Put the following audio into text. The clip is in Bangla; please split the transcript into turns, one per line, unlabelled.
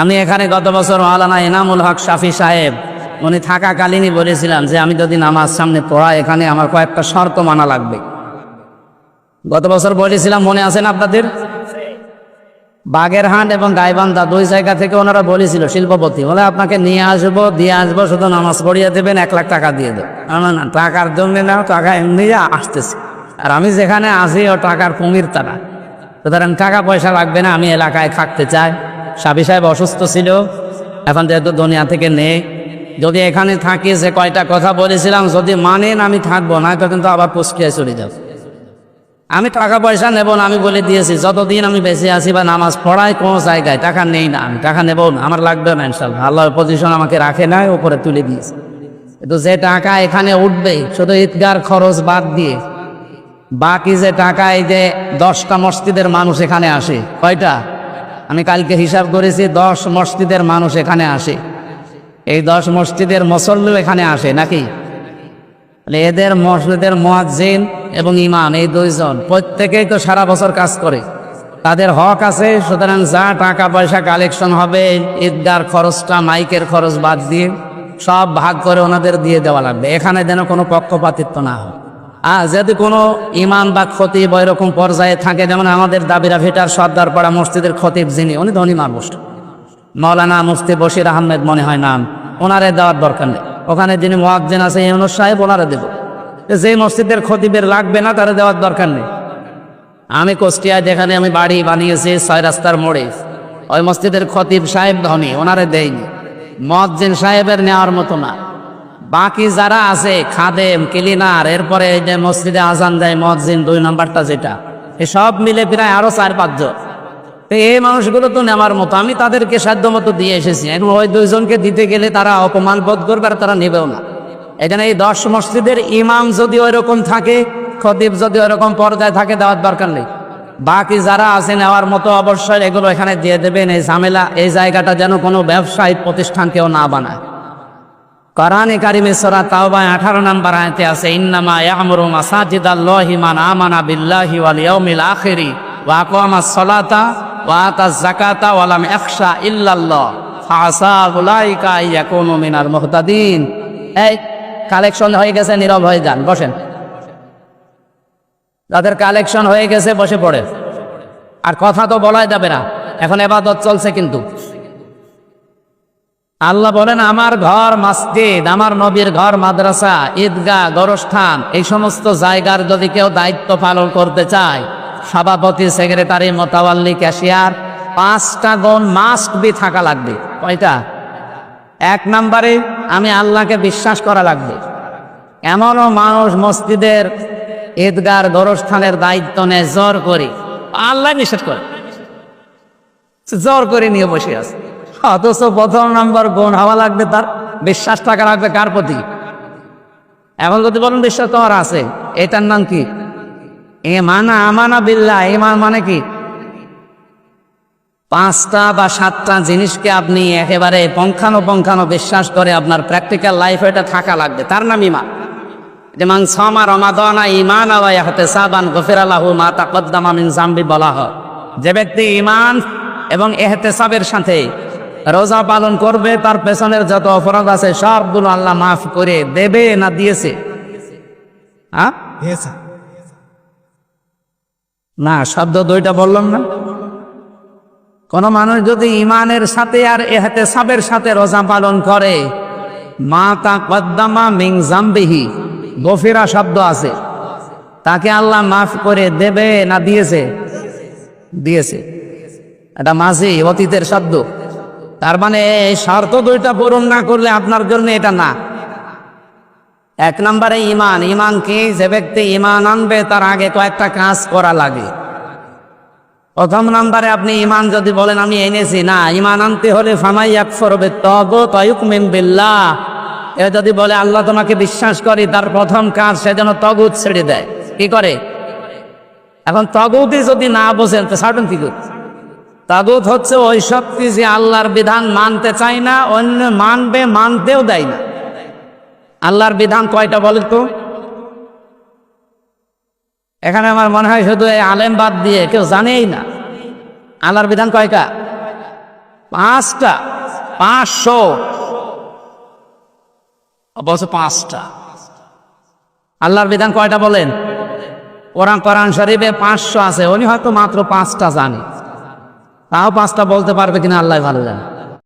আমি এখানে গত বছর মাওলানা এনামুল হক শাফি সাহেব, উনি থাকাকালীনই বলেছিলাম যে আমি যদি নামাজ সামনে পড়াই, এখানে আমার কয়েকটা শর্ত মানা লাগবে। গত বছর বলেছিলাম, মনে আছেন আপনাদের? বাগেরহাট এবং গাইবান্ধা দুই জায়গা থেকে ওনারা বলেছিল, শিল্পপতি, বলে আপনাকে নিয়ে আসব, দিয়ে আসব, শুধু নামাজ পড়িয়ে দেবেন, এক লাখ টাকা দিয়ে দেবো না, টাকার জন্য না, টাকা এমনি আসতেছে। আর আমি যেখানে আসি, ও টাকার কুমির তারা। সুতরাং টাকা পয়সা লাগবে না, আমি এলাকায় থাকতে চাই। সাবি সাহেব অসুস্থ ছিল। এখন যেহেতু দুনিয়া থেকে নেই, যদি এখানে থাকি যে কয়টা কথা বলেছিলাম, যদি মানেন আমি থাকব না তো কিন্তু আবার পুষ্টিয়ায় চলে যাব। আমি টাকা পয়সা নেব না, আমি বলে দিয়েছি, যতদিন আমি বেঁচে আছি বা নামাজ পড়াই, কোনো জায়গায় টাকা নেই না, আমি টাকা নেব না, আমার লাগবে না ইনশাল্লাহ আল্লাহর পজিশন আমাকে রাখে নাই ওপরে তুলে দিয়েছে। কিন্তু যে টাকা এখানে উঠবে, শুধু ঈদগার খরচ বাদ দিয়ে, বাকি যে টাকা এই যে দশটা মসজিদের মানুষ এখানে আসে, কয়টা? আমি কালকে হিসাব করেছি, দশ মসজিদের মানুষ এখানে আসে। এই দশ মসজিদের মুসল্লিও এখানে আসে নাকি? এদের মসজিদের মোয়াজ্জিন এবং ইমাম, এই দুইজন, প্রত্যেকেই তো সারা বছর কাজ করে। তাদের হক আছে, সুতরাং যা টাকা পয়সা কালেকশন হবে, ঈদগার খরচটা, মাইকের খরচ বাদ দিয়ে সব ভাগ করে ওনাদের দিয়ে দেওয়া লাগবে। এখানে যেন কোনো পক্ষপাতিত্ব না হয়। আর যদি কোনো ইমাম বা খতিব এরকম পর্যায়ে থাকে, যেমন আমাদের দাবিরা ভেটার সর্দার পাড়া মসজিদের খতিব যিনি, উনি ধনী মানুষ। মৌলানা মুফতি বশির আহমেদ মনে হয় নাম, ওনারে দেওয়ার দরকার নেই। ওখানে যিনি মোয়াজ্জেন আছে ইউনুস সাহেব ওনারে দেব। যে মসজিদের খতিবের লাগবে না, তারা দেওয়ার দরকার নেই। আমি কুষ্টিয়ায় যেখানে আমি বাড়ি বানিয়েছি, ছয় রাস্তার মোড়ে, ওই মসজিদের খতিব সাহেব ধনী, ওনারে দেয়নি মজ্জিন সাহেবের নেওয়ার মতো না। বাকি যারা আছে, খাদেম, ক্লিনার, এরপরে যে মসজিদে আজান দেয় মজ্জিন দুই নাম্বারটা যেটা সব মিলে প্রায় আরও চার পাঁচজন। তো এই মানুষগুলো তো নেওয়ার মতো, আমি তাদেরকে সাধ্য মতো দিয়ে এসেছি। এখন ওই দুইজনকে দিতে গেলে তারা অপমান বোধ করবে আর তারা নেবেও না। এখানে এই দশ মসজিদের ইমাম যদি ওই রকম থাকে, খতিব যদি ওরকম পর্যায়ে থাকে, দেওয়ার দরকার নেই। বাকি যারা আছে, নেওয়ার মতো অবশ্যই এগুলো এখানে দিয়ে দেবেন, এই ঝামেলা, এই জায়গাটা যেন কোনো ব্যবসায়িক প্রতিষ্ঠান কেউ না বানায়। কোরআনে কারিমে সরা তাওবায় আঠারো নাম্বার আয়তে আছে, ইন্নামা ইয়ামরু মাসাজিদ আল্লাহি মান আমানা বিল্লাহি ওয়াল ইয়াউমিল আখিরি ওয়া আকামা সলাতা ওয়া আতা যাকাতা ওয়া লাম ইয়াখশা ইল্লাল্লাহ ফাসা উলাইকা ইয়াকুনু মিনাল মুহতাদিন। এই, কালেকশন হয়ে গেছে, নীরব হয়ে যান, বসেন। যাদের কালেকশন হয়ে গেছে, বসে পড়ে আর কথা তো বলাই যাবে না, এখন এবাদত চলছে কিন্তু। আল্লাহ বলেন, আমার ঘর মাসজিদ, আমার নবীর ঘর মাদ্রাসা, ঈদগাহ, গরস্থান, এই সমস্ত জায়গার যদি কেউ দায়িত্ব পালন করতে চায়, সভাপতি, সেক্রেটারি, মোতাবাল্লি, ক্যাশিয়ার, পাঁচটা গুণ মাস্ক বি থাকা লাগবে। কয়টা? এক নম্বরে, আমি আল্লাহকে বিশ্বাস করা লাগবে। এমনও মানুষ মসজিদের ঈদগার গরস্থানের দায়িত্ব নেয়, জোর করে। আল্লাহ নিষেধ করে। জোর করে নিয়ে বসে আছে। অথচ প্রথম নম্বর গুণ হওয়া লাগবে তার বিশ্বাস টাকা রাখবে কার প্রতি? এখন যদি বলেন বিশ্বাস তোমার আছে, এটার নাম কি? এ মানা আমানা বিল্লা ইমান মানে কি? পাঁচটা বা সাতটা জিনিসকে আপনি একেবারে পঙ্খানো পঙ্খানো বিশ্বাস করে আপনার প্র্যাকটিক্যাল লাইফ এটা থাকা লাগবে। তার নাম ইমান যেমন সমা রমাদনা ইমান হাতে সাবান গফির আল্লাহ মা তাকদ্দামা মিন জাম্বি বলা হয়। যে ব্যক্তি ইমান এবং এহতেসাবের সাথে রোজা পালন করবে তার পেছনের যত অপরাধ আছে সবগুলো আল্লাহ মাফ করে দেবে না দিয়েছে? হ্যাঁ? না শব্দ দুইটা বললাম না। কোন মানুষ যদি ইমানের সাথে আর এহাতে সাবের সাথে রোজা পালন করে মা তা কদ্দামা মিং জাম্বিহি গফিরা শব্দ আছে। তাকে আল্লাহ মাফ করে দেবে না দিয়েছে? দিয়েছে। এটা মাঝি অতীতের শব্দ। তার মানে শর্ত দুইটা পূরণ না করলে আপনার জন্য এটা না। এক নম্বরে ইমান ইমান কি? যে ব্যক্তি ইমান আনবে, তার আগে কয়েকটা কাজ করা লাগে। প্রথম নাম্বারে আপনি ইমান যদি বলেন, আমি এনেছি। না ইমান আনতে হলে ফামাই একফরবে তগ তয়ুক মিন বিল্লাহ। এ যদি বলে, আল্লাহ তোমাকে বিশ্বাস করি, তার প্রথম কাজ সে যেন তগুত ছেড়ে দেয়। কি করে? এখন তগুতি যদি না বোঝেন, তো ছাড়বেন কি করে? তাগুত হচ্ছে ওই শক্তি যে আল্লাহর বিধান মানতে চায় না, অন্য মানবে, মানতেও দেয় না। আল্লাহর বিধান কয়টা বলে তো? এখানে আমার মনে হয় শুধু এই আলেম বাদ দিয়ে কেউ জানেই না। আল্লাহর বিধান কয়টা? পাঁচটা। পাঁচশো। অবশ্য পাঁচটা। আল্লাহর বিধান কয়টা বলেন? কোরআন কোরআন শরীফে পাঁচশো আছে, উনি হয়তো মাত্র পাঁচটা জানে। তাও পাঁচটা বলতে পারবে কিনা আল্লাহ ভালো জানে।